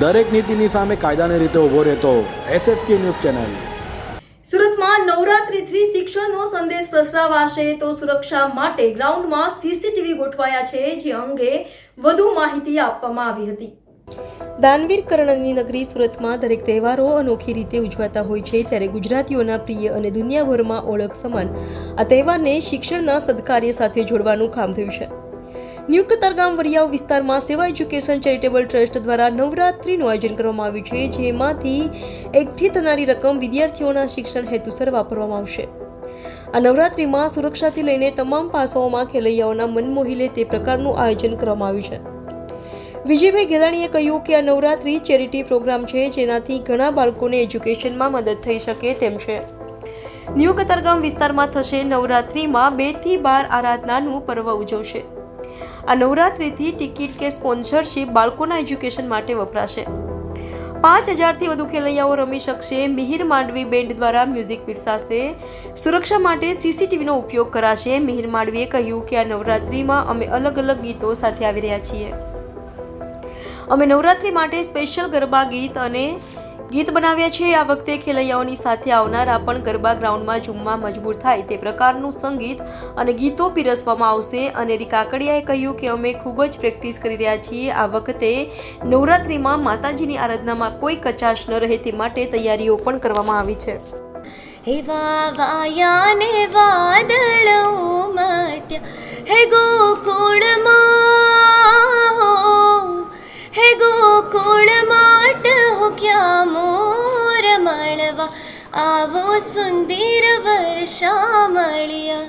દરેક નીતિની સામે કાયદાની રીતે ઊભો રહેતો એસએસકે ન્યૂઝ ચેનલ. સુરતમાં નવરાત્રિથી શિક્ષણનો સંદેશ પ્રસરાવાશે તો સુરક્ષા માટે ગ્રાઉન્ડમાં સીસીટીવી ગોઠવાયા છે જે અંગે વધુ માહિતી આપવામાં આવી હતી. દાનવીર કર્ણની નગરી સુરતમાં દરેક તહેવારો અનોખી રીતે ઉજવાતા હોય છે ત્યારે ગુજરાતીઓના પ્રિય અને દુનિયાભરમાં ઓળખ સમાન આ તહેવારને શિક્ષણના સદકાર્ય સાથે જોડવાનું કામ થયું છે. ન્યૂ કતારગામ વરિયાવ વિસ્તારમાં સેવા એજ્યુકેશન ચેરિટેબલ ટ્રસ્ટ દ્વારા નવરાત્રિનું આયોજન કરવામાં આવ્યું છે, જેમાંથી એકઠી થનારી રકમ વિદ્યાર્થીઓના શિક્ષણ હેતુસર વાપરવામાં આવશે. આ નવરાત્રિમાં સુરક્ષાથી લઈને તમામ પાસાઓમાં ખેલૈયાઓના મન મોહી લે તે પ્રકારનું આયોજન કરવામાં આવ્યું છે. વિજયભાઈ ગેલાણીએ કહ્યું કે આ નવરાત્રિ ચેરિટી પ્રોગ્રામ છે, જેનાથી ઘણા બાળકોને એજ્યુકેશનમાં મદદ થઈ શકે તેમ છે. ન્યૂ કતારગામ વિસ્તારમાં થશે નવરાત્રિમાં બેથી બાર આરાધનાનું પર્વ ઉજવશે. આ નવરાત્રિથી ટિકિટ કે સ્પોન્સરશિપ બાળકોના એજ્યુકેશન માટે વપરાશે. પાંચ હજારથી વધુ ખેલૈયાઓ રમી શકશે. મિહિર માંડવી બેન્ડ દ્વારા મ્યુઝિક પીરસાશે સુરક્ષા માટે સીસીટીવીનો ઉપયોગ કરાશે. મિહિર માંડવીએ કહ્યું કે આ નવરાત્રિમાં અમે અલગ અલગ ગીતો સાથે આવી રહ્યા છીએ. અમે નવરાત્રિ માટે સ્પેશિયલ ગરબા ગીત અને ગીત બનાવ્યા છે. આ વખતે ખેલૈયાઓની સાથે આવનારા પણ ગરબા ગ્રાઉન્ડમાં ઝૂમવા મજબૂર થાય તે પ્રકારનું સંગીત અને ગીતો પીરસવામાં આવશે. અને કાકડિયાએ કહ્યું કે અમે ખૂબ જ પ્રેક્ટિસ કરી રહ્યા છીએ. આ વખતે નવરાત્રિમાં માતાજીની આરાધનામાં કોઈ કચાશ ન રહે તે માટે તૈયારીઓ પણ કરવામાં આવી છે. હે વાયા વાયાને વાદળો મટ્યા. હે ગોકુળમાં ક્યાં મોર મળવા આવો સુંદર વર્ષા મળ્યા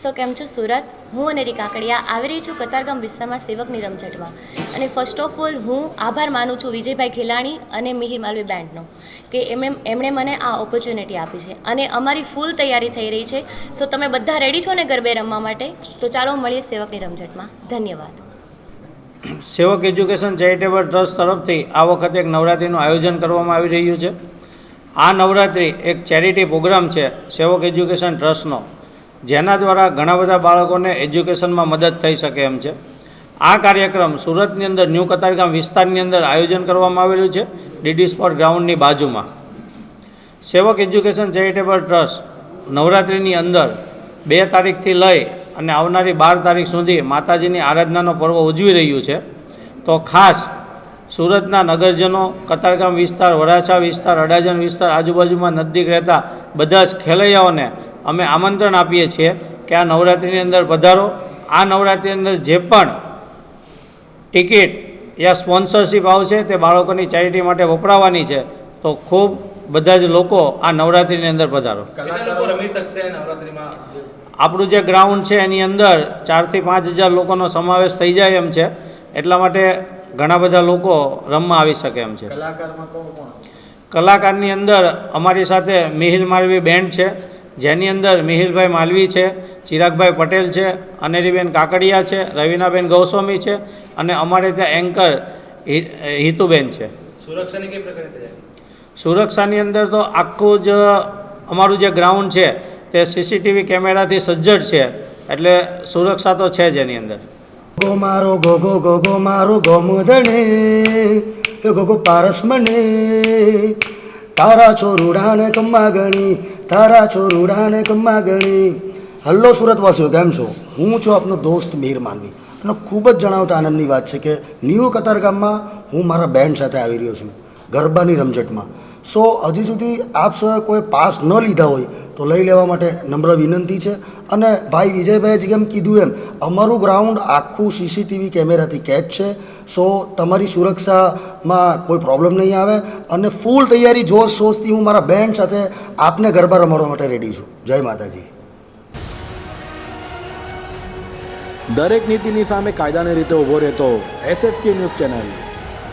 સો કેમ છો સુરત હું અને રી કાકડિયા આવી રહી છું કતારગામ વિસ્તારમાં સેવકની રમઝટમાં અને ફર્સ્ટ ઓફ ઓલ હું આભાર માનું છું વિજયભાઈ ખેલાણી અને મિહિર માલવી બેન્ડનો કે એમણે એમણે મને આ ઓપોર્ચ્યુનિટી આપી છે। અને અમારી ફૂલ તૈયારી થઈ રહી છે। સો તમે બધા રેડી છો ને ગરબે રમવા માટે? તો ચાલો મળીએ સેવકની રમઝટમાં. ધન્યવાદ. સેવક એજ્યુકેશન ચેરિટેબલ ટ્રસ્ટ તરફથી આ વખતે એક નવરાત્રિનું આયોજન કરવામાં આવી રહ્યું છે. આ નવરાત્રિ એક ચેરિટી પ્રોગ્રામ છે સેવક એજ્યુકેશન ટ્રસ્ટનો, જેના દ્વારા ઘણા બધા બાળકોને એજ્યુકેશનમાં મદદ થઈ શકે એમ છે. આ કાર્યક્રમ સુરતની અંદર ન્યૂ કતારગામ વિસ્તારની અંદર આયોજન કરવામાં આવેલું છે, ડીડી સ્પોર્ટ ગ્રાઉન્ડની બાજુમાં. સેવક એજ્યુકેશન ચેરિટેબલ ટ્રસ્ટ નવરાત્રિની અંદર બે તારીખથી લઈ અને આવનારી બાર તારીખ સુધી માતાજીની આરાધનાનો પર્વ ઉજવી રહ્યું છે. તો ખાસ સુરતના નગરજનો, કતારગામ વિસ્તાર, વરાછા વિસ્તાર, અડાજણ વિસ્તાર, આજુબાજુમાં નજીક રહેતા બધા જ ખેલૈયાઓને અમે આમંત્રણ આપીએ છીએ કે આ નવરાત્રિની અંદર પધારો. આ નવરાત્રિની અંદર જે પણ ટિકિટ યા સ્પોન્સરશિપ આવશે તે બાળકોની ચેરિટી માટે વપરાવાની છે. તો ખૂબ બધા જ લોકો આ નવરાત્રિની અંદર પધારો. આપણું જે ગ્રાઉન્ડ છે એની અંદર ચારથી પાંચ હજાર લોકોનો સમાવેશ થઈ જાય એમ છે. એટલા માટે ઘણા બધા લોકો રમવા આવી શકે એમ છે. કલાકારમાં કોણ કોણ કલાકારની અંદર અમારી સાથે મિહિર માલવી બેન્ડ છે જેની અંદર મિહિરભાઈ માલવી છે ચિરાગભાઈ પટેલ છે અનેરીબેન કાકડિયા છે રવિનાબેન ગૌસ્વામી છે અને અમારે ત્યાં એન્કર હિતુબેન છે. સુરક્ષાની કઈ સુરક્ષાની અંદર તો આખું જ અમારું જે ગ્રાઉન્ડ છે તે સીસીટીવી કેમેરાથી સજ્જડ છે, એટલે સુરક્ષા તો છે જ એની અંદર. ગો મારો ગો ગો ગો ગો મારો ગોમદણે એ ગો ગો પારસ મને તારા છોરુડાને કમ્મા ગણી તારા છોરુડાને કમ્મા ગણી હલ્લો સુરતવાસીઓ, કેમ છો? હું છું આપનો દોસ્ત મીર માનવી અને ખૂબ જ જણાવતા આનંદની વાત છે કે ન્યૂ કતારગામમાં હું મારા બેન્ડ સાથે આવી રહ્યો છું, ગરબાની રમઝટમાં. સો હજી સુધી આપ સૌએ કોઈ પાસ ન લીધા હોય તો લઈ લેવા માટે નમ્ર વિનંતી છે. અને ભાઈ વિજયભાઈએ જેમ કીધું એમ, અમારું ગ્રાઉન્ડ આખું સીસીટીવી કેમેરાથી કેચ છે. સો તમારી સુરક્ષામાં કોઈ પ્રોબ્લેમ નહીં આવે. અને ફૂલ તૈયારી જોશ શોશથી હું મારા બેન્ડ સાથે આપને ગરબા રમાડવા માટે રેડી છું. જય માતાજી. દરેક નીતિની સામે કાયદાની રીતે ઊભો રહેતો એસએસકે ન્યૂઝ ચેનલ